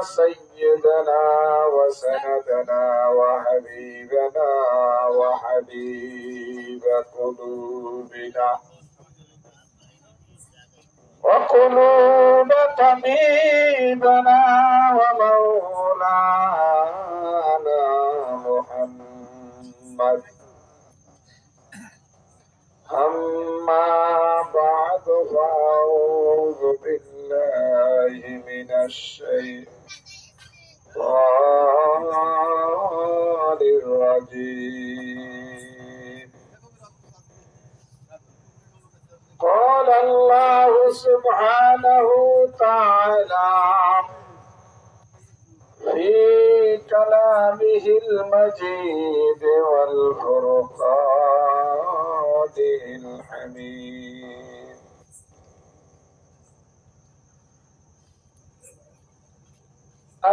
سيدنا وسندنا وحبيبنا وحبيب قلوبنا وقلوب طبيبنا ومولانا محمد. أما بعد فأعوذ بالله من الشيطان الرجيم. قال الله سبحانه تعالى في كلامه المجيد والفرقان الحميد.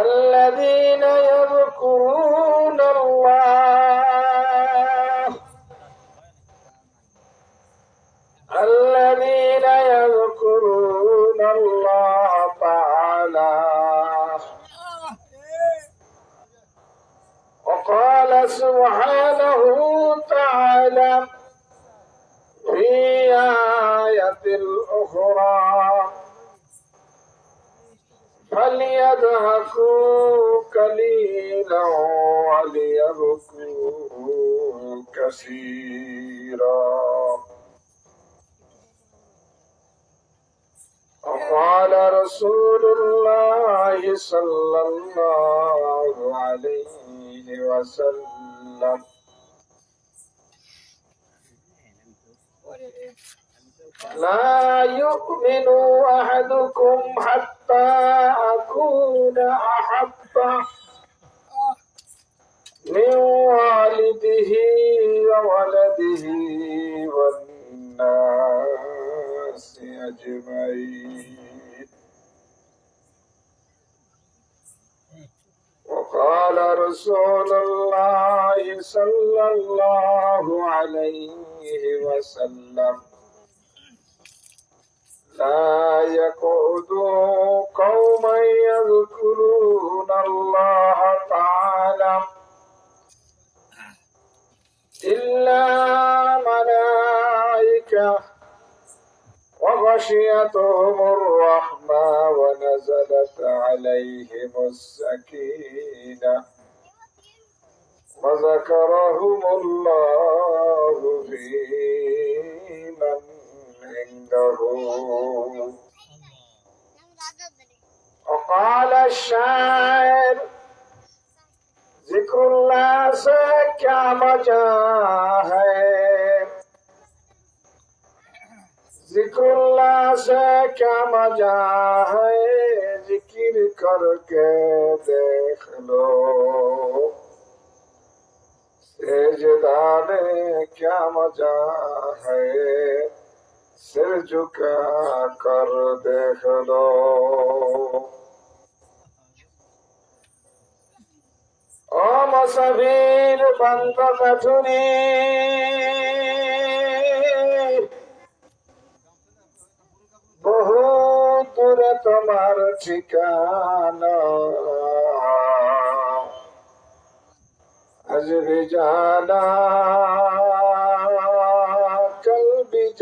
الذين يذكرون الله. الذين يذكرون الله تعالى. وقال سبحانه تعالى في آية أخرى. فليضحكوا قليلا وليبكوا كثيرا وقال رسول الله صلى الله عليه وسلم. لا يؤمن أحدكم حتى أحب من والده وولده والناس أجمعين. وقال رسول الله صلى الله عليه وسلم لا يقعد قوما يذكرون الله تعالى إلا ملائكة وغشيتهم الرحمة ونزلت عليهم السكينة وذكرهم الله في من عنده وقال الشاعر ذكر الله سے کیا مزہ ہے ذکر اللہ سے کیا مزہ ہے ذکر کر کے دیکھ لو سجدہ میں کیا مزہ ہے सिर झुका कर देख लो ও মসাবির বন্ধ কাঠুরি বহু দূরে তোমার ঠিকানা আজ भी जाना कल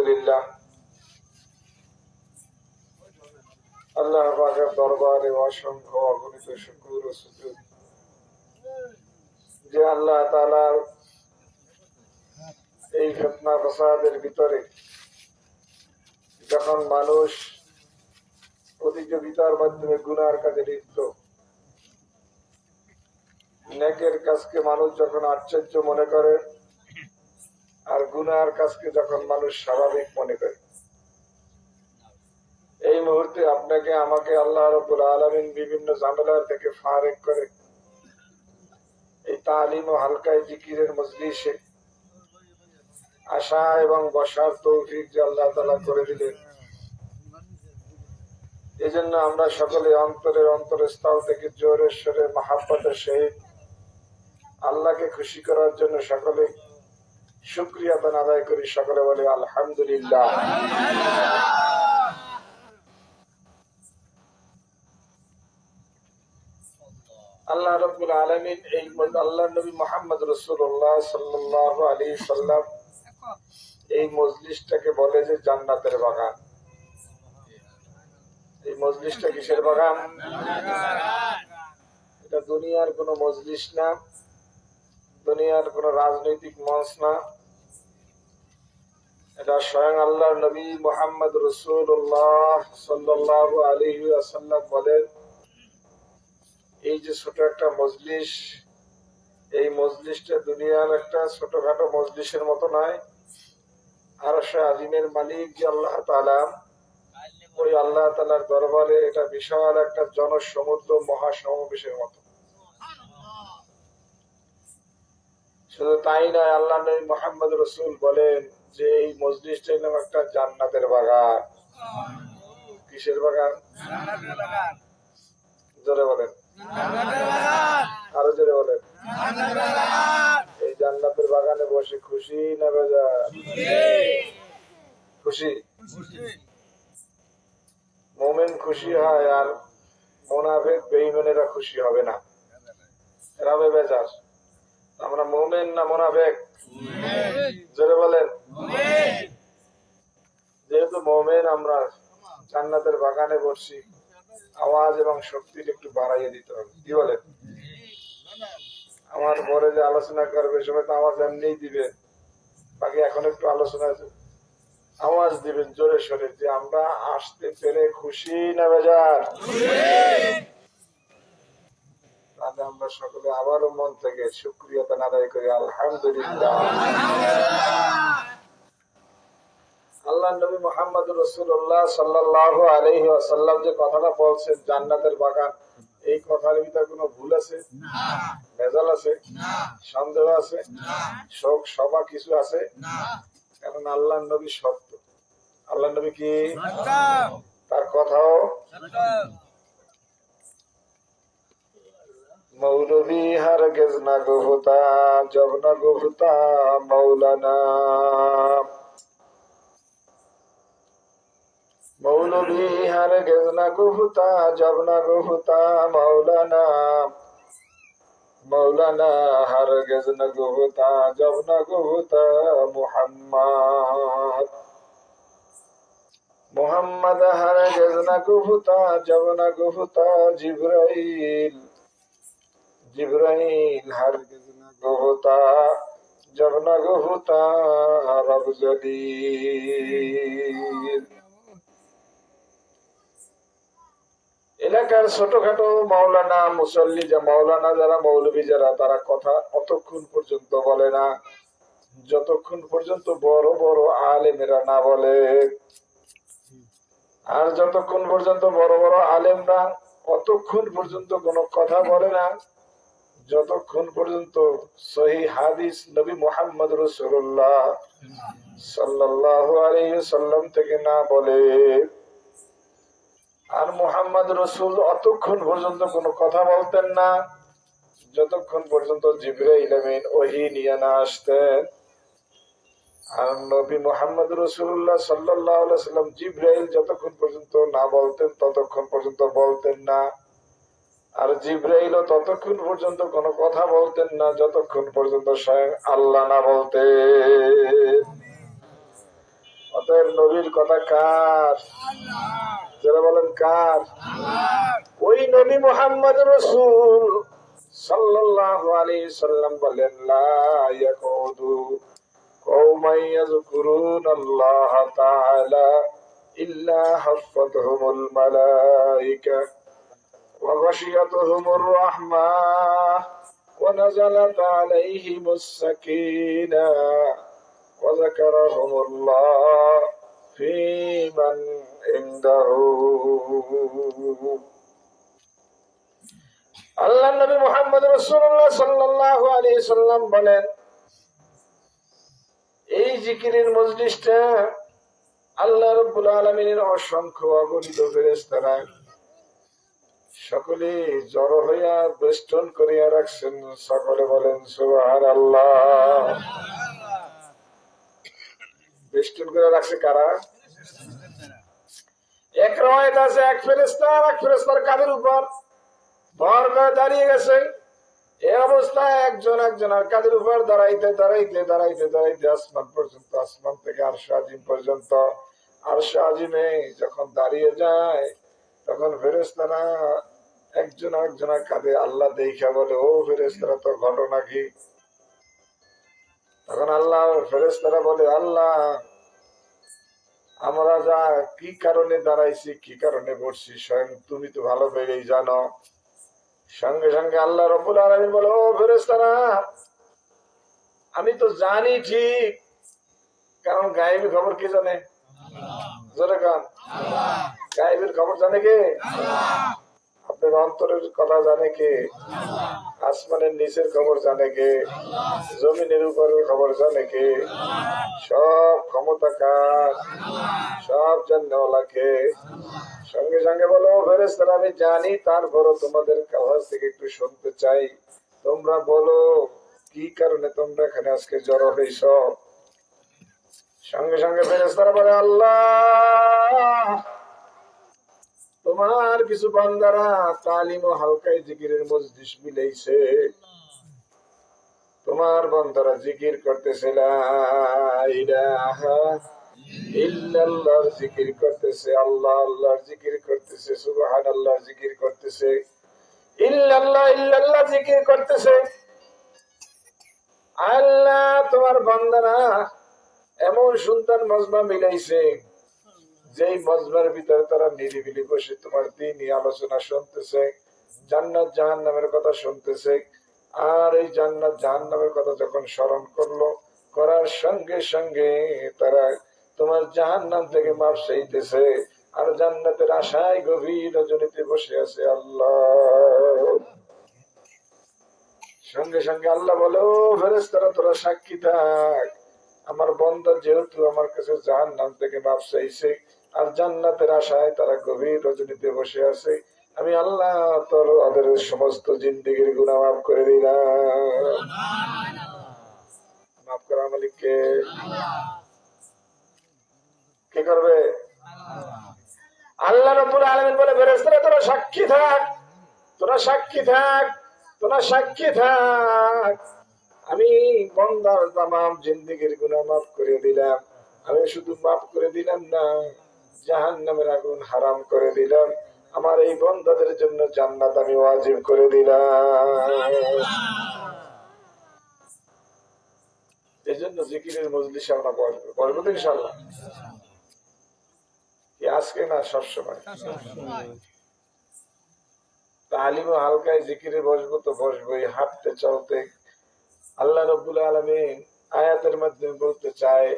আলহামদুলিল্লাহ। আল্লাহ পাকের দরবারে অসংখ্য অগণিত ও সুযোগ। যে আল্লাহ তালার এই ঘটনা প্রসাদের ভিতরে যখন মানুষ প্রতিযোগিতার মাধ্যমে গুনার কাজে লিপ্ত, নেকের কাজকে মানুষ যখন আশ্চর্য মনে করে আর গুনার কাজকে যখন মানুষ স্বাভাবিক মনে করে। এই মুহূর্তে আপনাকে, আমাকে আল্লাহ রবুল আলমিন বিভিন্ন ঝামেলার থেকে ফারেক করে এই তালিম ও হালকায় জিকিরের মজলিসে আশা এবং বসার তৌফিক যে আল্লাহ তালা করে দিলেন। এই জন্য আমরা সকলে অন্তরের অন্তরস্থল থেকে জোরের সরে মাহাব্বতের সহিত আল্লাহকে খুশি করার জন্য সকলে শুক্রিয়া দান আদায় করি সকলে বলে আলহামদুলিল্লাহ। আল্লাহ রবুল আলমিন এই আল্লাহ নবী মোহাম্মদ রসুল্লাহ সাল্লাহ আলী সাল্লাম এই মজলিসটাকে বলে যে জান্নাতের বাগান। এই মজলিসটা কিসের বাগান? এটা দুনিয়ার কোনো মজলিস না। দুনিয়ার কোনো রাজনৈতিক মঞ্চ না। এটা স্বয়ং আল্লাহ নবী মোহাম্মদ রসুল্লাহ সাল্লাহ আলী আসাল্লাম বলেন, এই যে ছোট একটা মজলিস, এই মজলিসটা দুনিয়ার একটা ছোটখাটো মজলিসের মতো নয়। আর সে আজিমের মালিক যে আল্লাহ তালা ওই আল্লাহ তালার দরবারে এটা বিশাল একটা জনসমুদ্র মহাসমাবেশের মতো। শুধু তাই নয় আল্লাহ নবী মোহাম্মদ রসুল বলেন যে এই মজলিসটা নাম একটা জান্নাতের বাগান। কিসের বাগান? জোরে বলেন। আরও জোরে বলেন। এই জান্নাতের বাগানে বসে খুশি না বেজার? খুশি। মোমেন খুশি হয় আর মোনাফেক বেইমেনেরা খুশি হবে না। এরা বেজার। আমরা মোমেন না মোনাফেক? জোরে বলেন। যেহেতু মোমেন, আমরা জান্নাতের বাগানে বসছি আওয়াজ এবং শক্তির একটু বাড়াইয়ে দিতে হবে। কি বলেন? আমার পরে যে আলোচনা করবে সবাই তো আওয়াজ এমনিই দিবে। বাকি এখন একটু আলোচনা আওয়াজ দিবেন, জোরে সরে যে আমরা আসতে পেরে খুশি না বেজার? তাহলে আমরা সকলে আবারও মন থেকে সুক্রিয়তা আদায় করি আলহামদুলিল্লাহ। আল্লাহ নবী মোহাম্মদ রসুল্লাহ সাল্লাহ আলহি আসাল্লাম যে কথাটা বলছেন জান্নাতের বাগান এই কথার ভিতরে কোনো ভুল আছে? ভেজাল আছে? সন্দেহ আছে? শোক সবা কিছু আছে? কারণ আল্লাহ নবী সত্য। আল্লাহ নবী কি? তার কথাও মৌলবী হার গেজ না গোহতা জব না গোহতা মৌলানা মৌলবী হার গেজ না গোহতা জব না গোহতা মৌলানা মৌলানা হার গেজ না গোহতা জব না গোহতা মুহাম্মদ মোহাম্মদ হার গেজ না গোহতা জব না গোহতা জিব্রাইল জিব্রাইল হর না জব না গোহতা রব জলিল এলাকার ছোটখাটো মাওলানা, মুসল্লি যা মাওলানা, যারা মৌলবী যারা, তারা কথা অতক্ষণ পর্যন্ত বলে না। যতক্ষণ পর্যন্ত বড় বড় আলেমেরা না বলে। আর যতক্ষণ পর্যন্ত বড় বড় আলেমরা, অতক্ষণ পর্যন্ত কোনো কথা বলে না। যতক্ষণ পর্যন্ত সহি হাদিস নবী মোহাম্মদ রসুল্লাহ সাল্লাহ আলাইসাল্লাম থেকে না বলে, আর মোহাম্মদ রসুল অতক্ষণ পর্যন্ত কোনো কথা বলতেন না। যতক্ষণ পর্যন্ত জিব্রাইল আমিন ওহি নিয়ে না আসতেন, আর নবী মোহাম্মদ রসুল্লাহ সাল্লাহ সাল্লাম জিব্রাইল যতক্ষণ পর্যন্ত না বলতেন, ততক্ষণ পর্যন্ত বলতেন না। আর জিব্রাইলও ততক্ষণ পর্যন্ত কোনো কথা বলতেন না, যতক্ষণ পর্যন্ত স্বয়ং আল্লাহ না বলতে। অতএব নবীর কথা কার? যারা বলেন কার? ওই নবী মোহাম্মদ রসুল সাল্লাল্লাহু আলাইহি সাল্লাম বলেন, লা ইয়াকুদু কওমাই ইয়াযকুরুন আল্লাহ তাআলা ইল্লা হাফাতহুমুল মালাইকা। وغشيتهم الرحمة ونزلت عليهم السكينة وذكرهم الله في من عنده আল্লাহ নবী মোহাম্মদ রসুল্লাহ সাল্লাহ আলী সাল্লাম বলেন এই জিকিরের মজলিসটা আল্লাহ রব্বুল আলমিনের অসংখ্য অগণিত ফেরেস্তারা সকলে জড়ো হইয়া বেষ্টন করিয়া রাখছেন। সকলে বলেন সুবাহান আল্লাহ বেষ্টন করে রাখছে কারা? এক রয়েত আছে, এক ফেরেস্তা আর এক ফেরেস্তার কাদের উপর। ভর করে দাঁড়িয়ে গেছে। এ অবস্থায় একজন একজন আর কাদের উপর দাঁড়াইতে দাঁড়াইতে দাঁড়াইতে দাঁড়াইতে আসমান পর্যন্ত, আসমান থেকে আর আজিম পর্যন্ত। আর আজিমে যখন দাঁড়িয়ে যায়, তখন ফেরেস্তারা একজন একজনের কাঁধে আল্লাহ দেখা বলে ও ফেরেস্তারা তো ঘটনা কি? তখন আল্লাহ ফেরেস্তারা বলে আল্লাহ আমরা যা কি কারণে দাঁড়াইছি কি কারণে বসছি স্বয়ং তুমি তো ভালো করেই জানো। সঙ্গে সঙ্গে আল্লাহ রবুল আলমিন বলে ও ফেরেস্তারা আমি তো জানি ঠিক কারণ গায়েবী খবর কি জানে? জোরে গান গায়েবের খবর জানে কে? আপনার অন্তরের কথা জানে কে? আসমানের নিচের খবর জানে কে? জমিনের উপরের খবর জানে কে? সব ক্ষমতা কার সব জাননেওয়ালাকে সঙ্গে সঙ্গে বলো ফেরেস্তারা আমি জানি, তারপরও তোমাদের কাছ থেকে একটু শুনতে চাই। তোমরা বলো, কি কারণে তোমরা এখানে আজকে জড়ো হয়েছ? সঙ্গে সঙ্গে ফেরেস্তারা বলে, আল্লাহ! তোমার কিছু বান্দারা তালিম ও হালকাই জিকিরের মজলিস মিলেছে তোমার বান্দারা জিকির করতেছে জিকির করতেছে, আল্লাহ আল্লাহর জিকির করতেছে সুবহান আল্লাহর জিকির করতেছে, ইল্লাল্লাহ ইল্লাল্লাহ জিকির করতেছে। আল্লাহ, তোমার বান্দারা এমন সুন্দর মজমা মিলাইছে। যেই মজমার ভিতরে তারা নিরিবিলি বসে তোমার দিনই আলোচনা শুনতেছে, জান্নাত জাহান নামের কথা শুনতেছে, আর এই জান্নাত জাহান নামের কথা যখন স্মরণ করল, করার সঙ্গে সঙ্গে তারা তোমার জাহান নাম থেকে মাপ চাইতেছে, আর জান্নাতের আশায় গভীর রজনীতে বসে আছে আল্লাহ। সঙ্গে সঙ্গে আল্লাহ বলে ফেরেস্তারা তোরা সাক্ষী থাক। আমার বন্ধ যেহেতু আমার কাছে জাহান নাম থেকে মাপ চাইছে আর জান্নাতের আশায় তারা গভীর রজনীতে বসে আছে। আমি আল্লাহ তোর ওদের সমস্ত জিন্দিগির গুণা মাফ করে দিলাম। মাফ করা মালিককে। কি করবে? আল্লাহ রব্বুল আলামিন বলে, ফেরেশতারা, তোরা সাক্ষী থাক। তোরা সাক্ষী থাক। তোরা সাক্ষী থাক। আমি বন্দার তামাম জিন্দিগির গুনাহ মাফ করে দিলাম। আমি শুধু মাফ করে দিলাম না। জাহান নামের আগুন হারাম করে দিলাম। আমার এই বন্দাদের জন্য জান্নাত আমি ওয়াজিব করে দিলাম। এই জন্য জিকিরের মজলিসে আমরা বসবো বসবো তো ইনশাল্লাহ আজকে না সবসময়? তালিমও হালকায় জিকিরে বসবো তো বসবোই, হাঁটতে, চলতে। আল্লাহ রবুল আলমিন আয়াতের মাধ্যমে বলতে চায়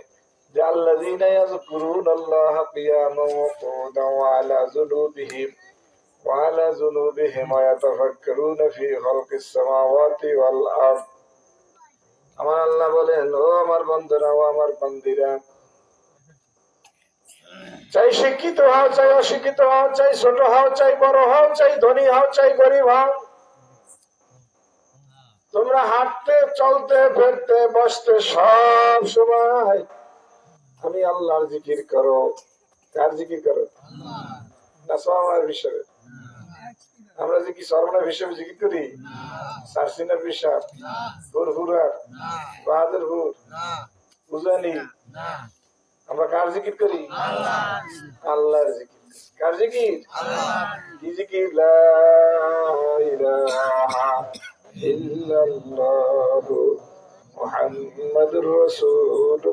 আমার আল্লাহ বলেন, ও আমার বন্ধুরা, ও আমার বান্দিরা, চাই শিক্ষিত হও, চাই অশিক্ষিত হও, চাই ছোট হও, চাই বড় হও, চাই ধনী হও, চাই গরিব হও। তোমরা হাঁটতে, চলতে, ফিরতে, বসতে সব সময় আমি আল্লাহর জিকির করো। কার জিকির করো? না সরমনের বিষয়ে। আমরা যে কি সরমনের হিসেবে জিকির করি? সারসিনার বিষয়। হুরহুরার বাহাদুর হুর। উজানি। আমরা কার জিকির করি? আল্লাহর জিকির। কার জিকির? কি জিকির? লা ইলাহা ইল্লাল্লাহ محمد رسول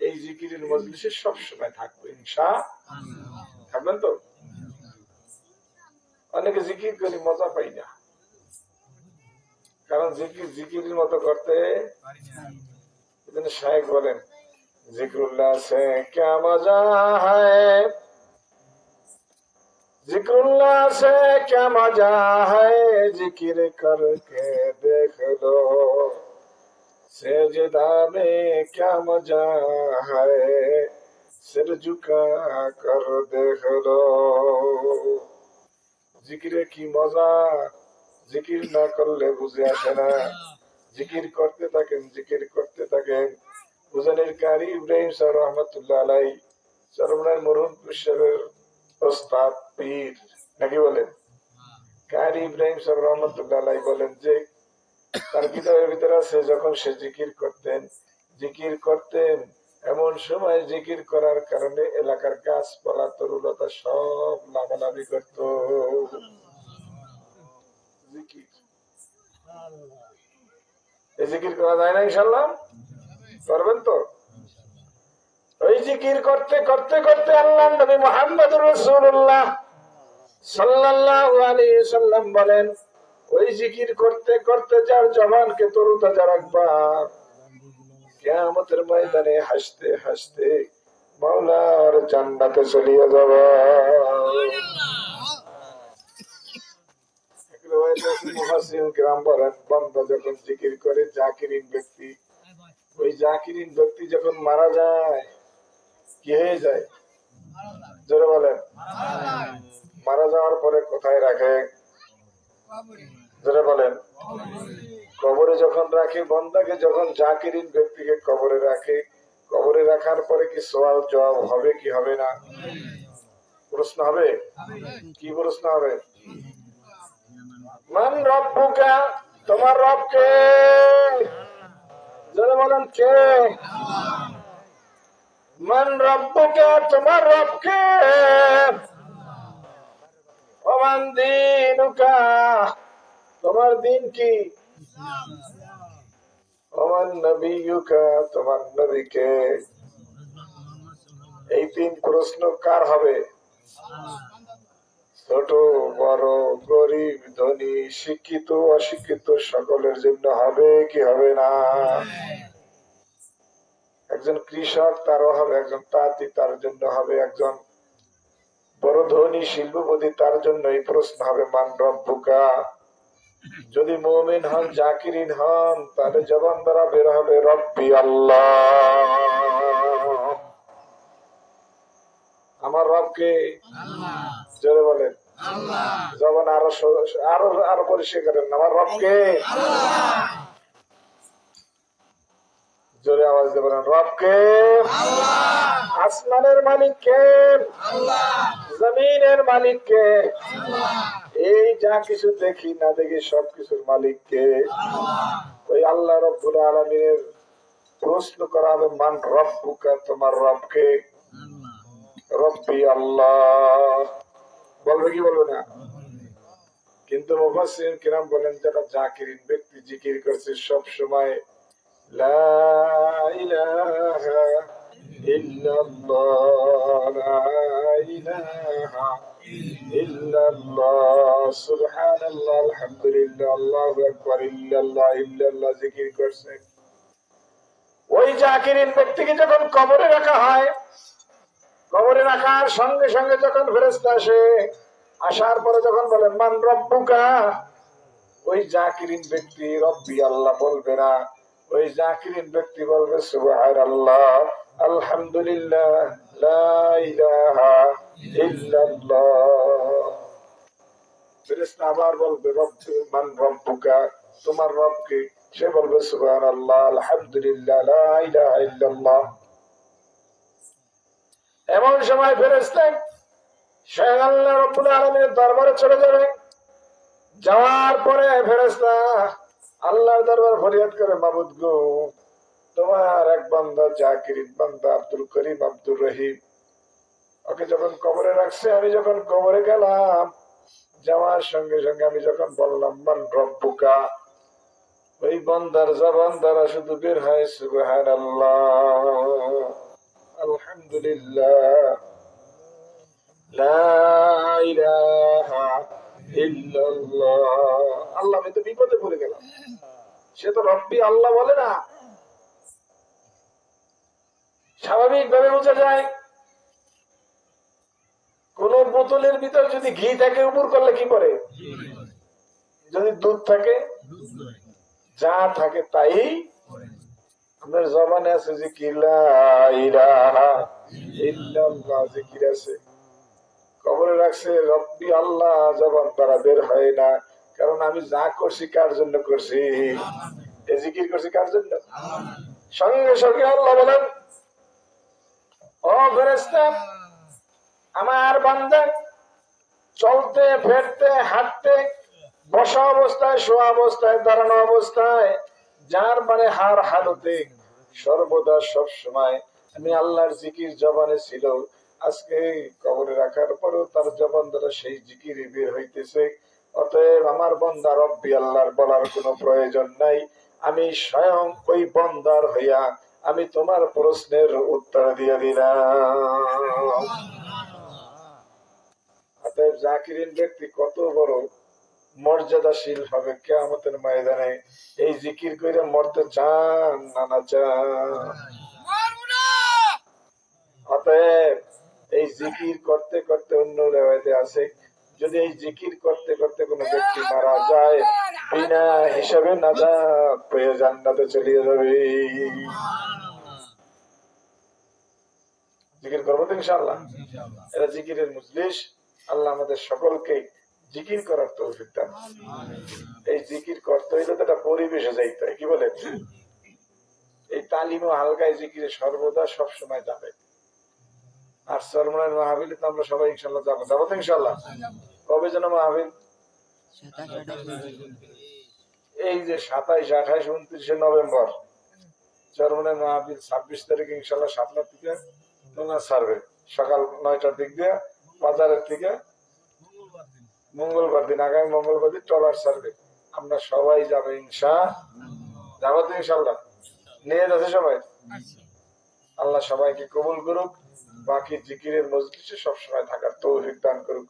এই জিকিরের মজলিসে থাকবেন তো? অনেকে জিকির করে, মজা পাই না। কারণ জিকির জিকিরের মতো করতে সাহেব শায়েক বলেন, জিক্রুল্লাহ সে কে মজা হয়? जिक्रुल्लाह से क्या मजा है जिक्र करके देख लो सेजदा में क्या मजा है सिर झुका कर देख लो জিকিরে কি মজা জিকির না করলে বুঝে আসে না জিকির করতে থাকেন জিকির করতে থাকেন হুজেনের কারি ইব্রাহিম স্যার রহমতুল্লাহ আলাই চরমনার মরহুম সাহেবের ওস্তাদ পীর নাকি বলেন? কারি ইব্রাহিম স্যার রহমতুল্লাহ বলেন যে, তার কিতাবের ভিতরে আছে, যখন সে জিকির করতেন জিকির করতেন, এমন সময় জিকির করার কারণে এলাকার গাছপালা তরুলতা সব লাভালাভি করত। এই জিকির করা যায় না ইনশাল্লাহ করবেন তো? ওই জিকির করতে করতে করতে আল্লাহ নবী মোহাম্মদ রসুল্লাহ সাল্লাল্লাহু সাল্লাম বলেন, ওই জিকির করতে করতে যার তরুতাজা রাখবা ময়দানে হাসতে হাসতে মাওলার জান্নাতে চলিয়ে যাবা। জিকির করে, জাকিরিন ব্যক্তি, ওই জাকিরিন ব্যক্তি যখন মারা যায়, কি হয়ে যায়? বলেন। মারা যাওয়ার পরে কোথায় রাখে? জোরে বলেন। কবরে যখন রাখে, বন্দাকে যখন জাকিরিন ব্যক্তিকে কবরে রাখে, কবরে রাখার পরে কি সওয়াল জবাব হবে কি হবে না? প্রশ্ন হবে? কি প্রশ্ন হবে? মান রব্বুকা, তোমার রব কে জোরে বলেন, কে? মান রব্বুকা, তোমার রব কে তোমার দিন কি? তোমার নবীকে। এই তিন প্রশ্ন কার হবে? ছোট, বড়, গরিব, ধনী, শিক্ষিত, অশিক্ষিত সকলের জন্য হবে কি হবে না? একজন কৃষক তারও হবে, একজন তাঁতি তার জন্য হবে, একজন বড় ধনী শিল্পপতি তার জন্য এই প্রশ্ন হবে মান রব্বুকা? যদি মুমিন হন জাকিরিন হন তাহলে জবান দ্বারা বের হবে রব্বি আল্লাহ। আমার রবকে জোরে বলেন। জবান আরও আরও আরও পরিষ্কার করেন। আমার রবকে জোরে আওয়াজ দিয়ে বলেন রবকে আসমানের মালিক কে জমিনের মালিক কে এই যা কিছু দেখি, না দেখি সব কিছুর মালিক কে ওই আল্লাহ রব্বুল আলমিনের প্রশ্ন করা হবে, মান রব্বুকা? তোমার রবকে। রব্বি আল্লাহ। বলবে কি বলবে না? কিন্তু মুফাসসিরিন কিরাম বলেন, যারা জাকিরিন ব্যক্তি জিকির করছে সব সময় লা ইলাহা إلا الله لا إله إلا الله سبحان الله الحمد لله الله أكبر إلا الله إلا الله জিকির করছে ওই জাকিরিন ব্যক্তিকে যখন কবরে রাখা হয় কবরে রাখার সঙ্গে সঙ্গে যখন ফেরেস্তা আসে আসার পরে যখন বলে মান রব্বুকা ওই জাকিরিন ব্যক্তি রব্বি আল্লাহ বলবে না ওই জাকিরিন ব্যক্তি বলবে সুবহান আল্লাহ আলহামদুলিল্লাহ, লা ইলাহা ইল্লাল্লাহ। ফেরেশতা আবার বলবে তোমার রব সে বলবে এমন সময় আল্লাহ রব্বুল দরবারে চলে যাবে। যাওয়ার পরে ফেরেশতা আল্লাহর দরবার ফরিয়াদ করে মাবুদ গো তোমার এক বান্দা, জাকির বান্দা, আব্দুল করিম, আব্দুর রহিম। ওকে যখন কবরে রাখছে, আমি যখন কবরে গেলাম, যাওয়ার সঙ্গে সঙ্গে আমি যখন বললাম, মান রব্বুকা? ওই বন্দার জবান দ্বারা শুধু বের হয় সুবহান আলহামদুলিল্লাহ আল্লাহ, আমি তো বিপদে পড়ে গেলাম। সে তো রব্বি আল্লাহ বলে না। স্বাভাবিক ভাবে বোঝা যায়, কোন বোতলের ভিতর যদি ঘি থাকে উপর করলে কি করে যদি দুধ থাকে, যা থাকে তাই আপনার জবানে আছে যে কিলা আছে। কবরে রাখছে, রব্বি আল্লাহ, জবান তারা বের হয় না। কারণ আমি যা করছি কার জন্য করছি? এ জিকির করছি কার জন্য? সঙ্গে সঙ্গে আল্লাহ বলেন আমার বান্দা, চলতে, ফেরতে, হাঁটতে, বসা অবস্থায়, শোয়া অবস্থায়, দাঁড়ানো অবস্থায়, যার মানে হার হালতে, সর্বদা সব সময় আমি আল্লাহর জিকির জবানে ছিল। আজকে কবরে রাখার পরেও তার জবান দ্বারা সেই জিকির বের হইতেছে। অতএব আমার বন্দা রব্বি আল্লাহর বলার কোনো প্রয়োজন নাই। আমি স্বয়ং ওই বন্দার হইয়া আমি তোমার প্রশ্নের উত্তর দিয়ে দিলাম। অতএব জাকিরিন ব্যক্তি কত বড় মর্যাদাশীল হবে কেয়ামতের ময়দানে। এই জিকির করে মরতে চান না না চান। অতএব এই জিকির করতে করতে অন্য রেওয়ায়তে আছে। যদি এই জিকির করতে করতে কোনো ব্যক্তি মারা যায় বিনা হিসাবে পেয়ে জান্নাতে চলে যাবে। জিকির করব তো ইনশাল্লাহ এটা জিকিরের মজলিস। আল্লাহ আমাদের সকলকে জিকির করার তৌফিক দান। এই জিকির করতে হইলে তো একটা পরিবেশে যাইতে হয় কি বলে এই তালিম ও হালকায় জিকিরে সর্বদা সব সময় যাবে। আর সরমনের মাহাবিলে তো আমরা সবাই ইনশাল্লাহ যাব। যাব তো ইনশাল্লাহ কবে যেন মাহাবিল? এই যে সাতাইশ আঠাইশ উনত্রিশে নভেম্বর চরমনের মাহফিল ছাব্বিশ তারিখ ইনশাল্লাহ সাতটার থেকে তোমরা সারবে সকাল নয়টার দিক দিয়ে বাজারের থেকে মঙ্গলবার দিন। আগামী মঙ্গলবার দিন ট্রলার সারবে আমরা সবাই যাবে ইনশা যাব তো ইনশাল্লাহ নিয়ে যাচ্ছে সবাই? আল্লাহ সবাইকে কবুল করুক বাকি জিকিরের মজলিসে সবসময় থাকার তৌফিক দান করুক।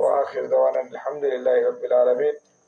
ও আখির দাওয়ান আলহামদুলিল্লাহ রবিল আলমিন।